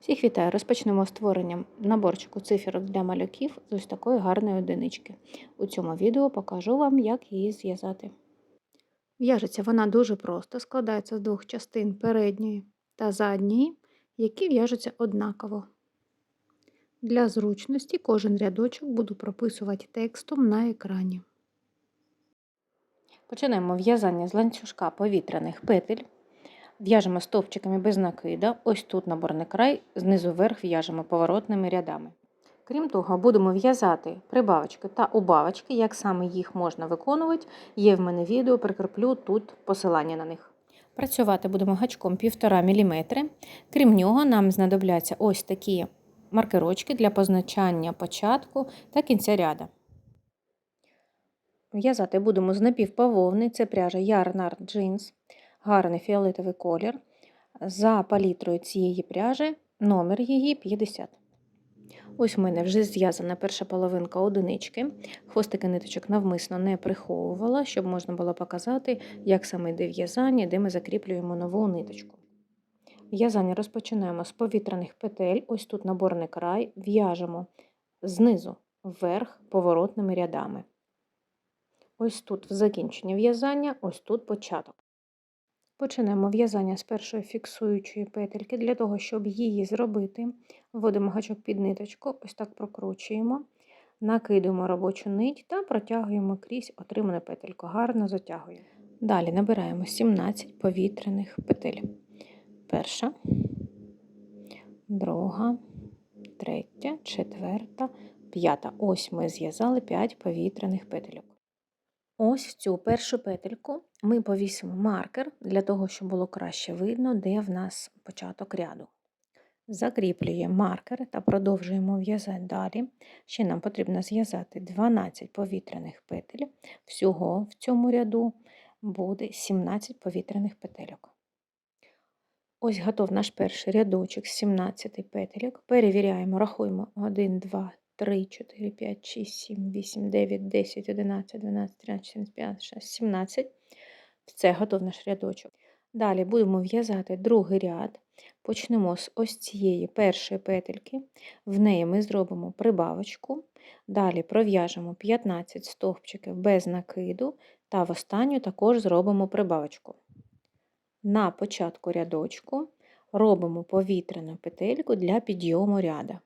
Всіх вітаю! Розпочнемо створенням наборчику циферок для малюків з ось такої гарної одинички. У цьому відео покажу вам, як її зв'язати. В'яжеться вона дуже просто, складається з двох частин передньої та задньої, які в'яжуться однаково. Для зручності кожен рядочок буду прописувати текстом на екрані. Починаємо в'язання з ланцюжка повітряних петель. В'яжемо стовпчиками без накида. Ось тут наборний край, знизу вверх в'яжемо поворотними рядами. Крім того, будемо в'язати прибавочки та убавочки, як саме їх можна виконувати. Є в мене відео, прикріплю тут посилання на них. Працювати будемо гачком 1,5 мм. Крім нього, нам знадобляться ось такі маркерочки для позначання початку та кінця ряда. В'язати будемо з напівпавовни, це пряжа Yarnard Jeans гарний фіолетовий колір. За палітрою цієї пряжі номер її 50. Ось в мене вже зв'язана перша половинка одинички. Хвостики ниточок навмисно не приховувала, щоб можна було показати, як саме йде в'язання, де ми закріплюємо нову ниточку. В'язання розпочинаємо з повітряних петель, ось тут наборний край, в'яжемо знизу вверх поворотними рядами. Ось тут в закінченні в'язання, ось тут початок. Почнемо в'язання з першої фіксуючої петельки. Для того, щоб її зробити, вводимо гачок під ниточку, ось так прокручуємо, накидуємо робочу нить та протягуємо крізь отриману петельку. Гарно затягуємо. Далі набираємо 17 повітряних петель. Перша, друга, третя, четверта, п'ята. Ось ми зв'язали 5 повітряних петельок. Ось в цю першу петельку ми повісимо маркер для того, щоб було краще видно, де в нас початок ряду. Закріплюємо маркер та продовжуємо в'язати далі. Ще нам потрібно зв'язати 12 повітряних петель. Всього в цьому ряду буде 17 повітряних петельок. Ось готов наш перший рядочок з 17 петельок. Перевіряємо, рахуємо 1, 2, 3, 4, 5, 6, 7, 8, 9, 10, 11, 12, 13, 14, 15, 16, 17. Це готов наш рядочок. Далі будемо в'язати другий ряд. Почнемо з ось цієї першої петельки. В неї ми зробимо прибавочку. Далі пров'яжемо 15 стовпчиків без накиду, та в останню також зробимо прибавочку. На початку рядочку робимо повітряну петельку для підйому ряда.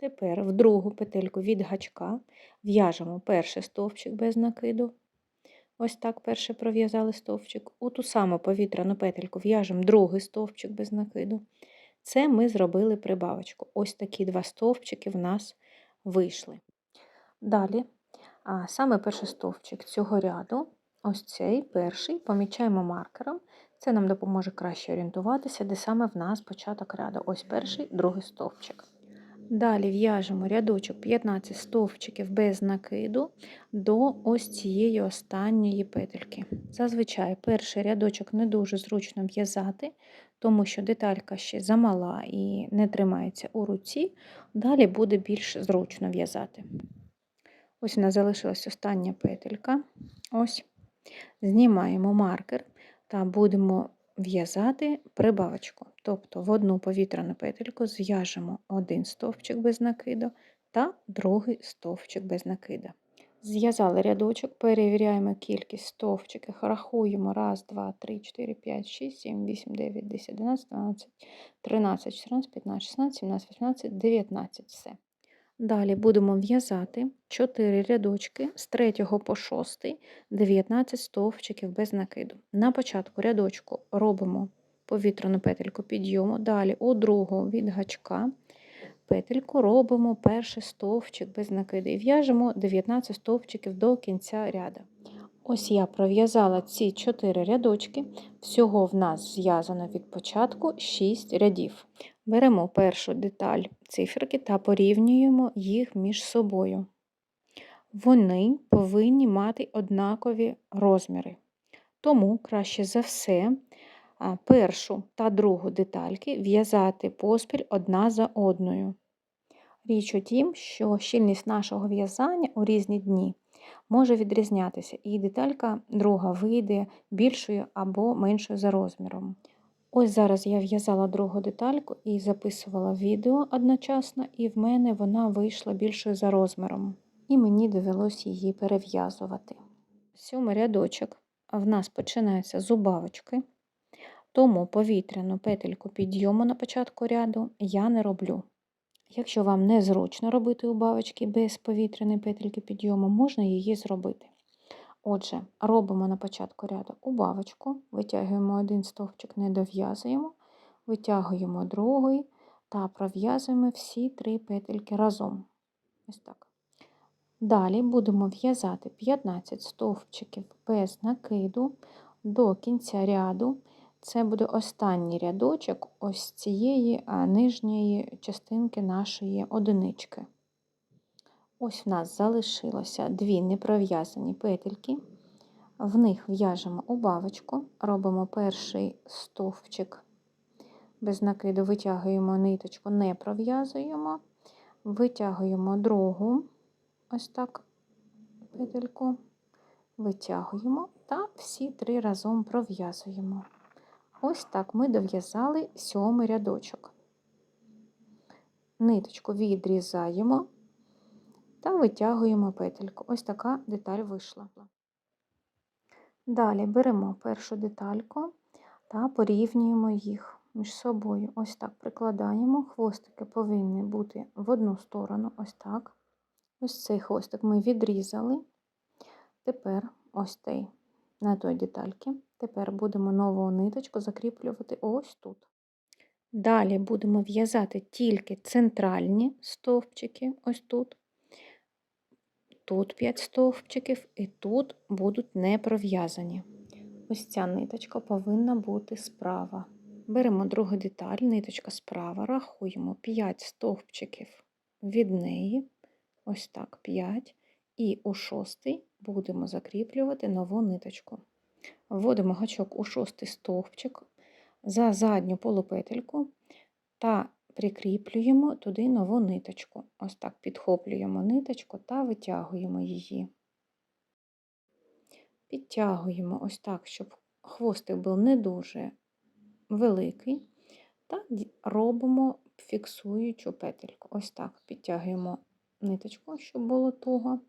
Тепер в другу петельку від гачка в'яжемо перший стовпчик без накиду. Ось так перше пров'язали стовпчик. У ту саму повітряну петельку в'яжемо другий стовпчик без накиду. Це ми зробили прибавочку. Ось такі два стовпчики в нас вийшли. Далі, а саме перший стовпчик цього ряду, ось цей перший, помічаємо маркером. Це нам допоможе краще орієнтуватися, де саме в нас початок ряду. Ось перший, другий стовпчик. Далі в'яжемо рядочок 15 стовпчиків без накиду до ось цієї останньої петельки. Зазвичай перший рядочок не дуже зручно в'язати, тому що деталька ще замала і не тримається у руці, далі буде більш зручно в'язати. Ось у нас залишилась остання петелька. Ось. Знімаємо маркер та будемо в'язати прибавочку. Тобто в одну повітряну петельку зв'яжемо один стовпчик без накиду та другий стовпчик без накида. Зв'язали рядочок, перевіряємо кількість стовпчиків, рахуємо 1, 2, 3, 4, 5, 6, 7, 8, 9, 10, 11, 12, 13, 14, 15, 16, 17, 18, 19. Все. Далі будемо в'язати 4 рядочки з 3 по 6, 19 стовпчиків без накиду. На початку рядочку робимо повітряну петельку підйому, далі у другу від гачка петельку робимо перший стовпчик без накиду і в'яжемо 19 стовпчиків до кінця ряду. Ось я пров'язала ці 4 рядочки, всього в нас зв'язано від початку 6 рядів. Беремо першу деталь циферки та порівнюємо їх між собою. Вони повинні мати однакові розміри. Тому краще за все першу та другу детальки в'язати поспіль одна за одною. Річ у тім, що щільність нашого в'язання у різні дні може відрізнятися, і деталька друга вийде більшою або меншою за розміром. Ось зараз я в'язала другу детальку і записувала відео одночасно, і в мене вона вийшла більшою за розміром. І мені довелось її перев'язувати. Сьомий рядочок в нас починається з убавочки, тому повітряну петельку підйому на початку ряду я не роблю. Якщо вам незручно робити убавочки без повітряної петельки підйому, можна її зробити. Отже, робимо на початку ряду убавочку, витягуємо один стовпчик, не дов'язуємо, витягуємо другий та пров'язуємо всі три петельки разом. Ось так. Далі будемо в'язати 15 стовпчиків без накиду до кінця ряду. Це буде останній рядочок ось цієї нижньої частинки нашої одинички. Ось в нас залишилося дві непров'язані петельки. В них в'яжемо убавочку, робимо перший стовпчик без накиду, витягуємо ниточку, не пров'язуємо, витягуємо другу, ось так петельку, витягуємо та всі три разом пров'язуємо. Ось так ми дов'язали сьомий рядочок. Ниточку відрізаємо та витягуємо петельку. Ось така деталь вийшла. Далі беремо першу детальку та порівнюємо їх між собою. Ось так прикладаємо. Хвостики повинні бути в одну сторону, ось так. Ось цей хвостик ми відрізали. Тепер ось цей на той детальки. Тепер будемо нову ниточку закріплювати ось тут. Далі будемо в'язати тільки центральні стовпчики, ось тут. Тут 5 стовпчиків, і тут будуть не пров'язані. Ось ця ниточка повинна бути справа. Беремо другу деталь, ниточка справа, рахуємо 5 стовпчиків від неї, ось так 5, і у шостий будемо закріплювати нову ниточку. Вводимо гачок у шостий стовпчик за задню полупетельку та прикріплюємо туди нову ниточку. Ось так підхоплюємо ниточку та витягуємо її. Підтягуємо ось так, щоб хвостик був не дуже великий, та робимо фіксуючу петельку. Ось так підтягуємо ниточку, щоб було туго.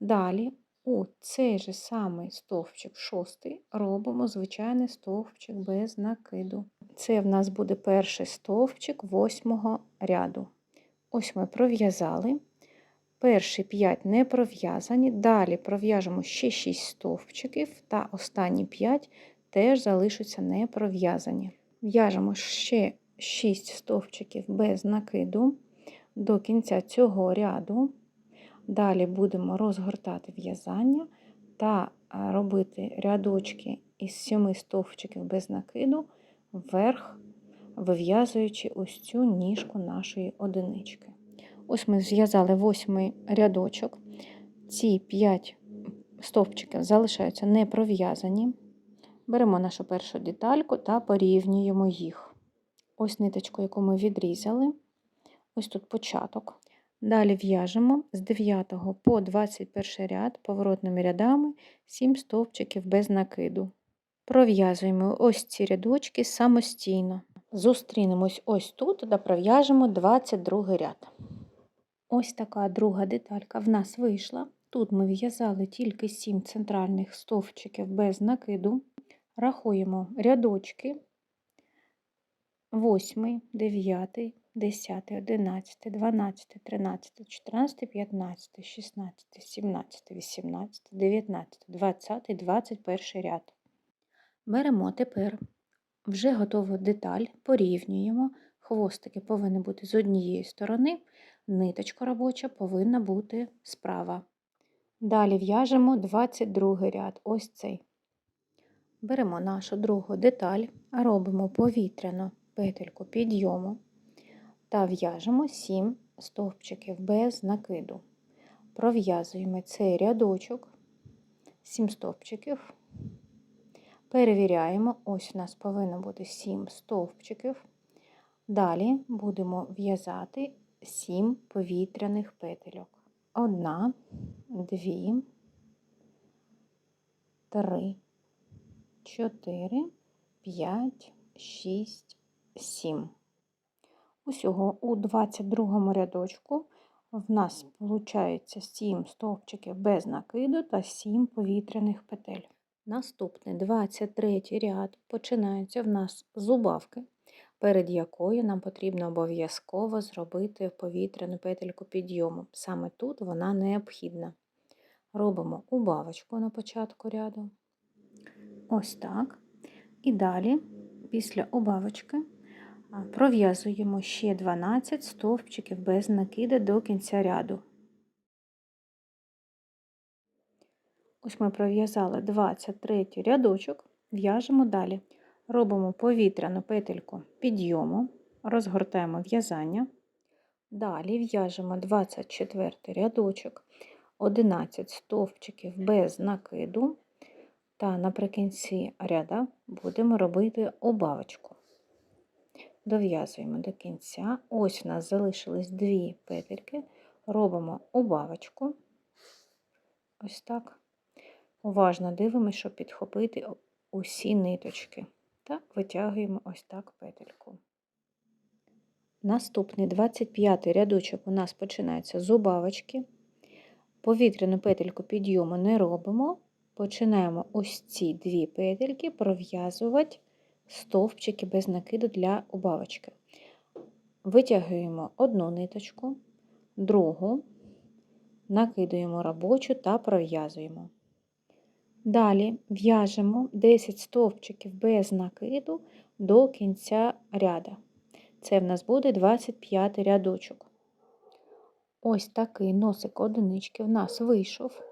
Далі у цей же самий стовпчик шостий робимо звичайний стовпчик без накиду. Це в нас буде перший стовпчик восьмого ряду. Ось ми пров'язали. Перші 5 не пров'язані, далі пров'яжемо ще 6 стовпчиків, та останні 5 теж залишаться не пров'язані. В'яжемо ще 6 стовпчиків без накиду до кінця цього ряду. Далі будемо розгортати в'язання та робити рядочки із 7 стовпчиків без накиду вверх, вив'язуючи ось цю ніжку нашої одинички. Ось ми зв'язали восьмий рядочок. Ці 5 стовпчиків залишаються не пров'язані. Беремо нашу першу детальку та порівнюємо їх. Ось ниточку, яку ми відрізали, ось тут початок. Далі в'яжемо з 9 по 21 ряд поворотними рядами 7 стовпчиків без накиду. Пров'язуємо ось ці рядочки самостійно. Зустрінемось ось тут та пров'яжемо 22 ряд. Ось така друга деталька в нас вийшла. Тут ми в'язали тільки 7 центральних стовпчиків без накиду. Рахуємо рядочки 8, 9, 10, 11, 12, 13, 14, 15, 16, 17, 18, 19, 20, 21 ряд. Беремо тепер вже готову деталь, порівнюємо. Хвостики повинні бути з однієї сторони, ниточка робоча повинна бути справа. Далі в'яжемо 22 ряд, ось цей. Беремо нашу другу деталь, робимо повітряну петельку підйому та в'яжемо 7 стовпчиків без накиду. Пров'язуємо цей рядочок, 7 стовпчиків. Перевіряємо, ось у нас повинно бути 7 стовпчиків. Далі будемо в'язати 7 повітряних петельок. Одна, дві, три, чотири, п'ять, 6, 7. Усього у 22 рядочку в нас виходить 7 стовпчиків без накиду та 7 повітряних петель. Наступний 23 ряд починається в нас з убавки, перед якою нам потрібно обов'язково зробити повітряну петельку підйому. Саме тут вона необхідна. Робимо убавочку на початку ряду. Ось так. І далі, після убавочки, пров'язуємо ще 12 стовпчиків без накиду до кінця ряду. Ось ми пров'язали 23 рядочок, в'яжемо далі. Робимо повітряну петельку підйому, розгортаємо в'язання. Далі в'яжемо 24 рядочок, 11 стовпчиків без накиду, та наприкінці ряда будемо робити убавочку. Дов'язуємо до кінця. Ось у нас залишились дві петельки, робимо убавочку. Ось так. Уважно дивимося, щоб підхопити усі ниточки. Та витягуємо ось так петельку. Наступний 25-й рядочок у нас починається з убавочки. Повітряну петельку підйому не робимо. Починаємо ось ці дві петельки пров'язувати стовпчики без накиду для убавочки. Витягуємо одну ниточку, другу, накидуємо робочу та пров'язуємо. Далі в'яжемо 10 стовпчиків без накиду до кінця ряда. Це в нас буде 25 рядочок. Ось такий носик одинички в нас вийшов.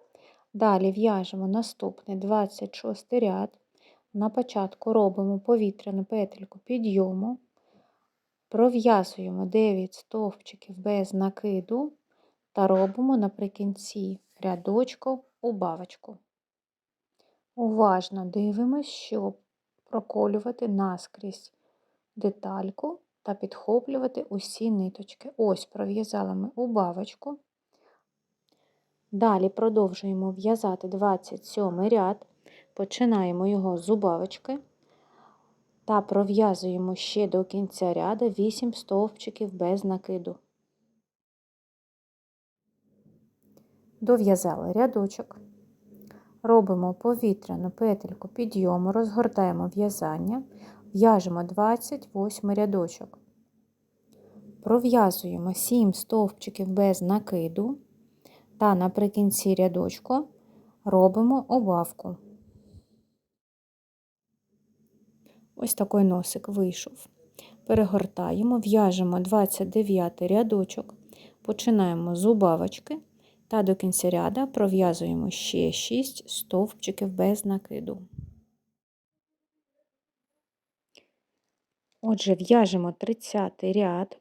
Далі в'яжемо наступний 26 ряд. На початку робимо повітряну петельку підйому, пров'язуємо 9 стовпчиків без накиду та робимо наприкінці рядочку убавочку. Уважно дивимось, щоб проколювати наскрізь детальку та підхоплювати усі ниточки. Ось пров'язали ми убавочку. Далі продовжуємо в'язати 27 ряд, починаємо його з убавочки та пров'язуємо ще до кінця ряду 8 стовпчиків без накиду. Дов'язали рядочок. Робимо повітряну петельку підйому, розгортаємо в'язання, в'яжемо 28 рядочок. Пров'язуємо 7 стовпчиків без накиду та наприкінці рядочку робимо обавку. Ось такий носик вийшов. Перегортаємо, в'яжемо 29 рядочок, починаємо з убавочки та до кінця ряда пров'язуємо ще 6 стовпчиків без накиду. Отже, в'яжемо 30 ряд,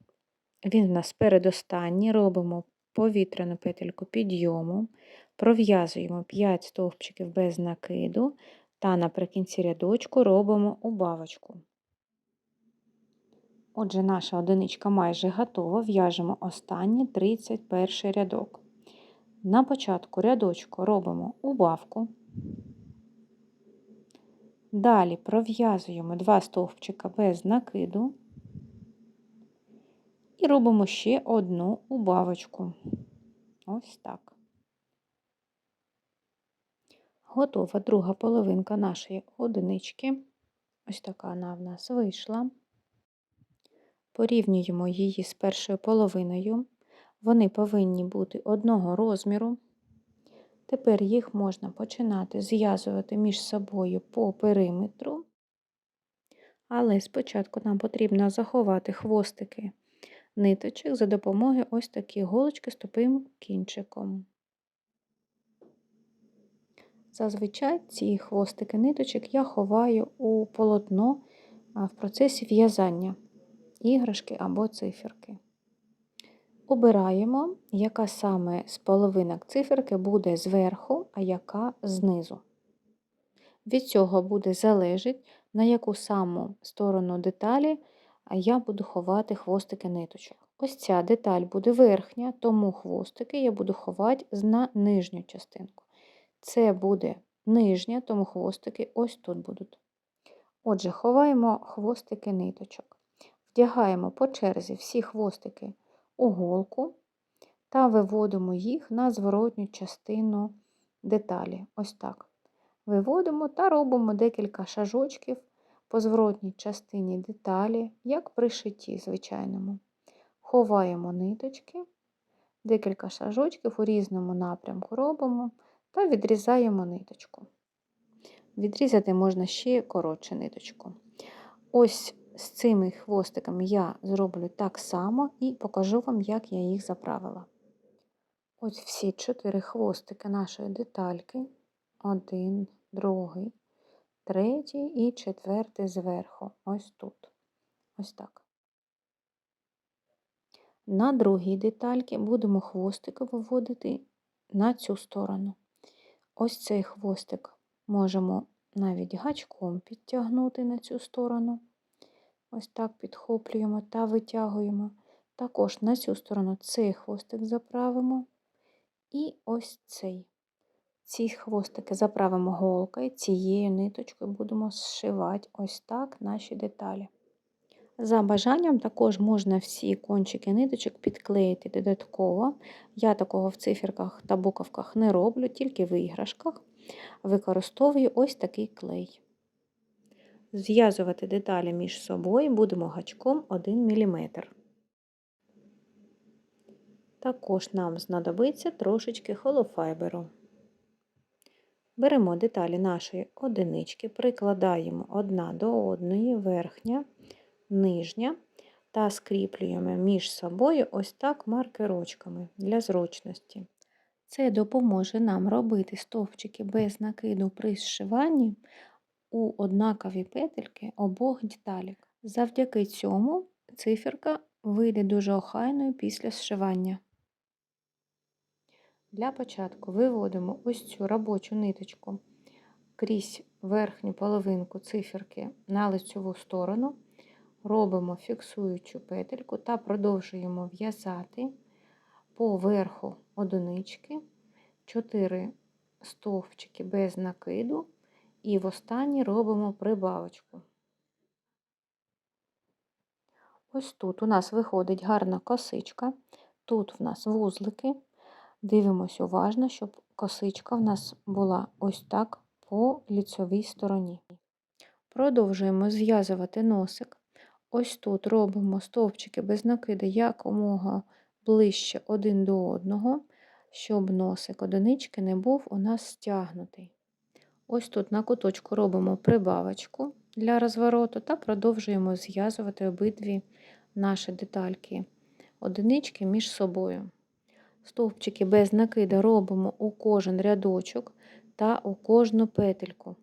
він в нас передостанній, робимо повітряну петельку підйому, пров'язуємо 5 стовпчиків без накиду та наприкінці рядочку робимо убавочку. Отже, наша одиничка майже готова, в'яжемо останній 31 рядок. На початку рядочку робимо убавку. Далі пров'язуємо два стовпчика без накиду і робимо ще одну убавочку. Ось так. Готова друга половинка нашої одинички. Ось така вона в нас вийшла. Порівнюємо її з першою половиною. Вони повинні бути одного розміру. Тепер їх можна починати зв'язувати між собою по периметру. Але спочатку нам потрібно заховати хвостики ниточок за допомогою ось такої голочки з тупим кінчиком. Зазвичай ці хвостики ниточок я ховаю у полотно в процесі в'язання іграшки або циферки. Обираємо, яка саме з половинок циферки буде зверху, а яка знизу. Від цього буде залежить, на яку саму сторону деталі я буду ховати хвостики ниточок. Ось ця деталь буде верхня, тому хвостики я буду ховати на нижню частинку. Це буде нижня, тому хвостики ось тут будуть. Отже, ховаємо хвостики ниточок. Вдягаємо по черзі всі хвостики у голку та виводимо їх на зворотню частину деталі. Ось так. Виводимо та робимо декілька шажочків по зворотній частині деталі, як при шитті звичайному. Ховаємо ниточки, декілька шажочків у різному напрямку робимо та відрізаємо ниточку. Відрізати можна ще коротше ниточку. Ось з цими хвостиками я зроблю так само і покажу вам, як я їх заправила. Ось всі чотири хвостики нашої детальки. Один, другий, третій і четвертий зверху. Ось тут. Ось так. На другій детальці будемо хвостики виводити на цю сторону. Ось цей хвостик можемо навіть гачком підтягнути на цю сторону. Ось так підхоплюємо та витягуємо. Також на цю сторону цей хвостик заправимо. І ось цей. Ці хвостики заправимо голкою, цією ниточкою будемо зшивати ось так наші деталі. За бажанням також можна всі кончики ниточок підклеїти додатково. Я такого в циферках та буковках не роблю, тільки в іграшках. Використовую ось такий клей. Зв'язувати деталі між собою будемо гачком 1 мм. Також нам знадобиться трошечки холофайберу. Беремо деталі нашої одинички, прикладаємо одна до одної верхня, нижня та скріплюємо між собою ось так маркерочками для зручності. Це допоможе нам робити стовпчики без накиду при зшиванні у однакові петельки обох деталік. Завдяки цьому циферка вийде дуже охайною після зшивання. Для початку виводимо ось цю робочу ниточку крізь верхню половинку циферки на лицьову сторону, робимо фіксуючу петельку та продовжуємо в'язати по верху одинички 4 стовпчики без накиду, і в останній робимо прибавочку. Ось тут у нас виходить гарна косичка, тут в нас вузлики. Дивимось уважно, щоб косичка в нас була ось так по ліцевій стороні. Продовжуємо зв'язувати носик. Ось тут робимо стовпчики без накиду якомога ближче один до одного, щоб носик одинички не був у нас стягнутий. Ось тут на куточку робимо прибавочку для розвороту та продовжуємо зв'язувати обидві наші детальки одинички між собою. Стовпчики без накида робимо у кожен рядочок та у кожну петельку,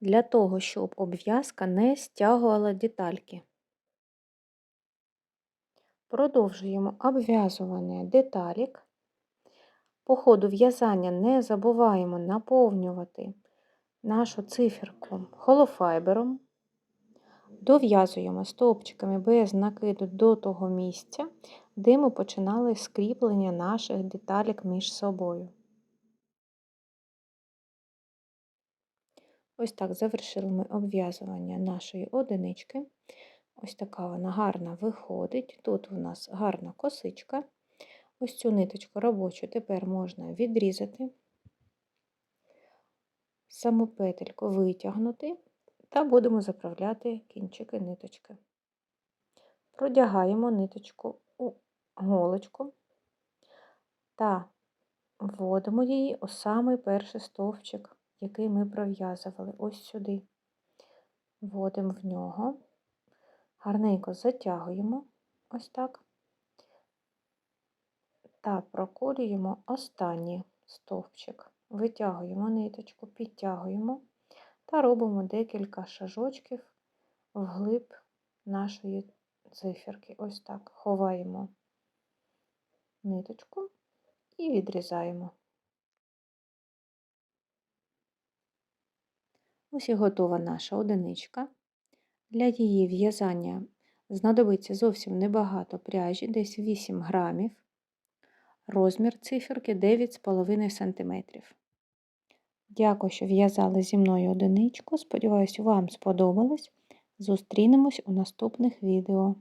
для того, щоб обв'язка не стягувала детальки. Продовжуємо обв'язування деталік. По ходу в'язання не забуваємо наповнювати нашу циферку холофайбером. Дов'язуємо стовпчиками без накиду до того місця, де ми починали скріплення наших деталік між собою. Ось так завершили ми обв'язування нашої одинички. Ось така вона гарна виходить. Тут у нас гарна косичка. Ось цю ниточку робочу тепер можна відрізати, саму петельку витягнути та будемо заправляти кінчики ниточки. Продягаємо ниточку у голочку та вводимо її у самий перший стовпчик, який ми пров'язували ось сюди. Вводимо в нього, гарненько затягуємо ось так та проколюємо останній стовпчик. Витягуємо ниточку, підтягуємо та робимо декілька шажочків вглиб нашої циферки. Ось так ховаємо ниточку і відрізаємо. Ось і готова наша одиничка. Для її в'язання знадобиться зовсім небагато пряжі, десь 8 грамів. Розмір циферки 9,5 см. Дякую, що в'язали зі мною одиничку. Сподіваюсь, вам сподобалось. Зустрінемось у наступних відео.